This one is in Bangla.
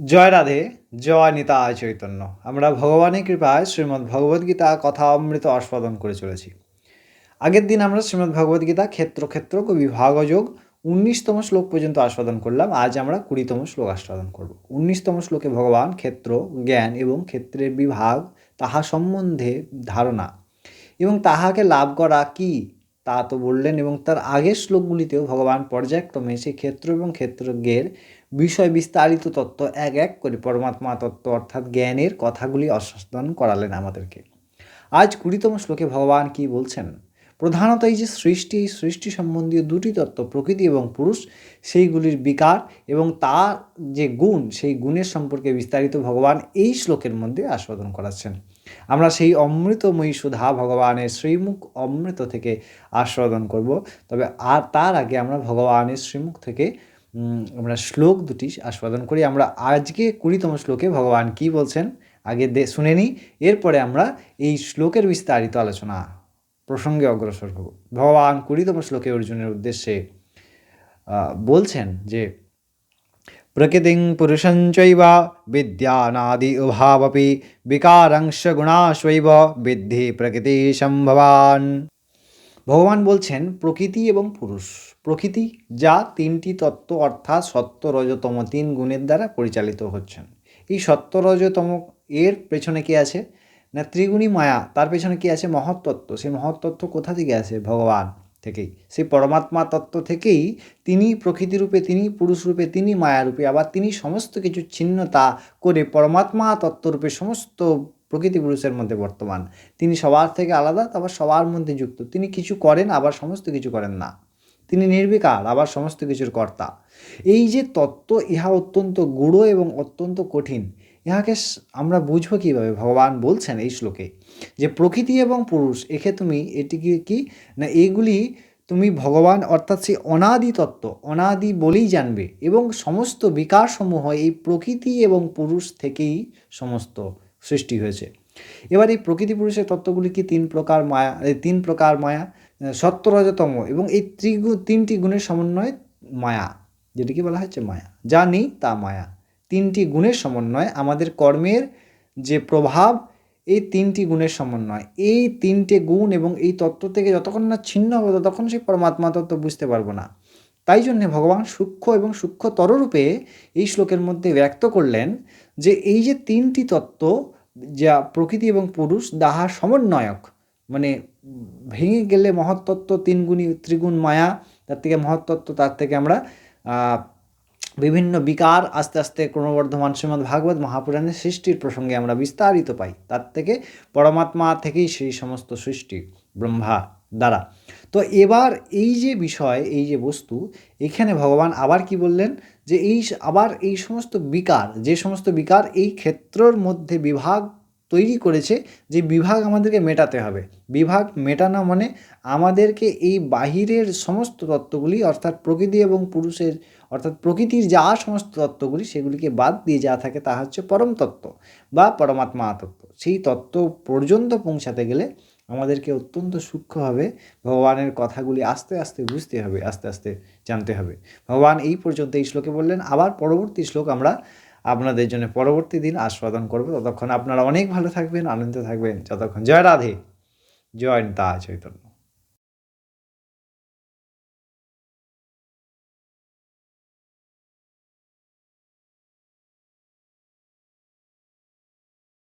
জয় রাধে, জয় নিতা চৈতন্য। আমরা ভগবানের কৃপায় শ্রীমদ্ ভগবদ্গীতা কথা অমৃত আস্বাদন করে চলেছি। আগের দিন আমরা শ্রীমদ্ ভগবদ্গীতা ক্ষেত্র ক্ষেত্র বিভাগযোগ উনিশতম শ্লোক পর্যন্ত আস্বাদন করলাম। আজ আমরা কুড়িতম শ্লোক আস্বাদন করব। উনিশতম শ্লোকে ভগবান ক্ষেত্র, জ্ঞান এবং ক্ষেত্রের বিভাগ, তাহা সম্বন্ধে ধারণা এবং তাহাকে লাভ করা কি তা তো বললেন এবং তার আগের শ্লোকগুলিতেও ভগবান পর্যায়ক্রমে সেই ক্ষেত্র এবং ক্ষেত্রজ্ঞের বিষয় বিস্তারিত তত্ত্ব এক এক করে পরমাত্মা তত্ত্ব অর্থাৎ জ্ঞানের কথাগুলি আস্বাদন করালেন আমাদেরকে। আজ কুড়িতম শ্লোকে ভগবান কি বলছেন? প্রধানত এই যে সৃষ্টি সৃষ্টি সম্বন্ধীয় দুটি তত্ত্ব, প্রকৃতি এবং পুরুষ, সেইগুলির বিকার এবং তার যে গুণ, সেই গুণের সম্পর্কে বিস্তারিত ভগবান এই শ্লোকের মধ্যে আস্বাদন করাচ্ছেন। আমরা সেই অমৃতময়ী সুধা ভগবানের শ্রীমুখ অমৃত থেকে আস্বাদন করব। তবে আর তার আগে আমরা ভগবানের শ্রীমুখ থেকে আমরা শ্লোক দুটি আস্বাদন করি। আমরা আজকে কুড়িতম শ্লোকে ভগবান কি বলছেন? আগে দে শুনে নিই এরপরে আমরা এই শ্লোকের বিস্তারিত আলোচনা প্রসঙ্গে অগ্রসর হব। ভগবান কুড়িতম শ্লোকে অর্জুনের উদ্দেশ্যে বলছেন যে, প্রকৃতিং পুরুষঞ্চৈব বিদ্যানাদি উভাবপি বিকারাংশ গুণাশৈব বিদ্ধি প্রকৃতি সম্ভবান। ভগবান বলছেন, প্রকৃতি এবং পুরুষ। প্রকৃতি যা তিনটি তত্ত্ব অর্থাৎ সত্য রজতম তিন গুণের দ্বারা পরিচালিত হচ্ছেন। এই সত্য রজতম এর পেছনে কি আছে? না, ত্রিগুণী মায়া, তার পেছনে কি আছে? মহত্তত্ত্ব। সেই মহত্তত্ত্ব কোথা থেকে আছে ভগবান থেকেই। সেই পরমাত্মা তত্ত্ব থেকেই তিনি প্রকৃতি রূপে, তিনি পুরুষ রূপে, তিনি মায়া রূপে, আবার তিনি সমস্ত কিছু ছিন্নতা করে পরমাত্মা তত্ত্বরূপে সমস্ত প্রকৃতি পুরুষের মধ্যে বর্তমান। তিনি সবার থেকে আলাদা, আবার সবার মধ্যে যুক্ত। তিনি কিছু করেন, আবার সমস্ত কিছু করেন না। তিনি নির্বিকার, আবার সমস্ত কিছুর কর্তা। এই যে তত্ত্ব, ইহা অত্যন্ত গূঢ় এবং অত্যন্ত কঠিন। ইহাকে আমরা বুঝব কীভাবে? ভগবান বলছেন এই শ্লোকে যে, প্রকৃতি এবং পুরুষ, একে তুমি এটিকে কি? না এইগুলি তুমি ভগবান, অর্থাৎ সেই অনাদি তত্ত্ব, অনাদি বলেই জানবে এবং সমস্ত বিকারসমূহ এই প্রকৃতি এবং পুরুষ থেকেই সমস্ত। সৃষ্টি হয়েছে। এবার এই প্রকৃতি পুরুষের তত্ত্বগুলি কি তিন প্রকার মায়া, এই তিন প্রকার মায়া? সত্য রজতম এবং এই ত্রিগু, তিনটি গুণের সমন্বয় মায়া, যেটিকে বলা হচ্ছে মায়া। যা নেই তা মায়া। তিনটি গুণের সমন্বয়, আমাদের কর্মের যে প্রভাব, এই তিনটি গুণের সমন্বয়। এই তিনটে গুণ এবং এই তত্ত্ব থেকে যতক্ষণ না ছিন্ন হবে, ততক্ষণ সেই পরমাত্মা তত্ত্ব বুঝতে পারব না। তাই জন্যে ভগবান সূক্ষ্ম এবং সূক্ষ্মতর রূপে এই শ্লোকের মধ্যে ব্যক্ত করলেন যে এই যে তিনটি তত্ত্ব যা প্রকৃতি এবং পুরুষ দাহা সমন্বয়ক মানে ভেঙে গেলে মহত্তত্ত্ব তিন গুণী ত্রিগুণ মায়া, তার থেকে মহত্তত্ত্ব, তার থেকে আমরা বিভিন্ন বিকার, আস্তে আস্তে ক্রমবর্ধমান শ্রীমদ্ ভাগবত মহাপুরাণের সৃষ্টির প্রসঙ্গে আমরা বিস্তারিত পাই। তার থেকে পরমাত্মা থেকেই সেই সমস্ত সৃষ্টি, ব্রহ্মা। দ্বারা তো এবার এই যে বিষয়, এই যে বস্তু, এখানে ভগবান আবার কি বললেন? যে এই আবার এই সমস্ত বিকার, যে সমস্ত বিকার এই ক্ষেত্রর মধ্যে বিভাগ তৈরি করেছে যে বিভাগ আমাদেরকে মেটাতে হবে। বিভাগ মেটানো মানে আমাদেরকে এই বাহিরের সমস্ত তত্ত্বগুলি, অর্থাৎ প্রকৃতি এবং পুরুষের, অর্থাৎ প্রকৃতির যা সমস্ত তত্ত্বগুলি, সেগুলিকে বাদ দিয়ে যা থাকে তা হচ্ছে পরম তত্ত্ব বা পরমাত্মা তত্ত্ব। সেই তত্ত্ব পর্যন্ত পৌঁছাতে গেলে আমাদেরকে অত্যন্ত সূক্ষ্মভাবে ভগবানের কথাগুলি আস্তে আস্তে বুঝতে হবে, আস্তে আস্তে জানতে হবে। ভগবান এই পর্যন্ত এই শ্লোকে বললেন, আবার পরবর্তী শ্লোক আমরা আপনাদের জন্য পরবর্তী দিন আস্বাদন করব। ততক্ষণ আপনারা অনেক ভালো থাকবেন, আনন্দ থাকবেন। যতক্ষণ, জয় রাধে। জয় তা চৈতন্য।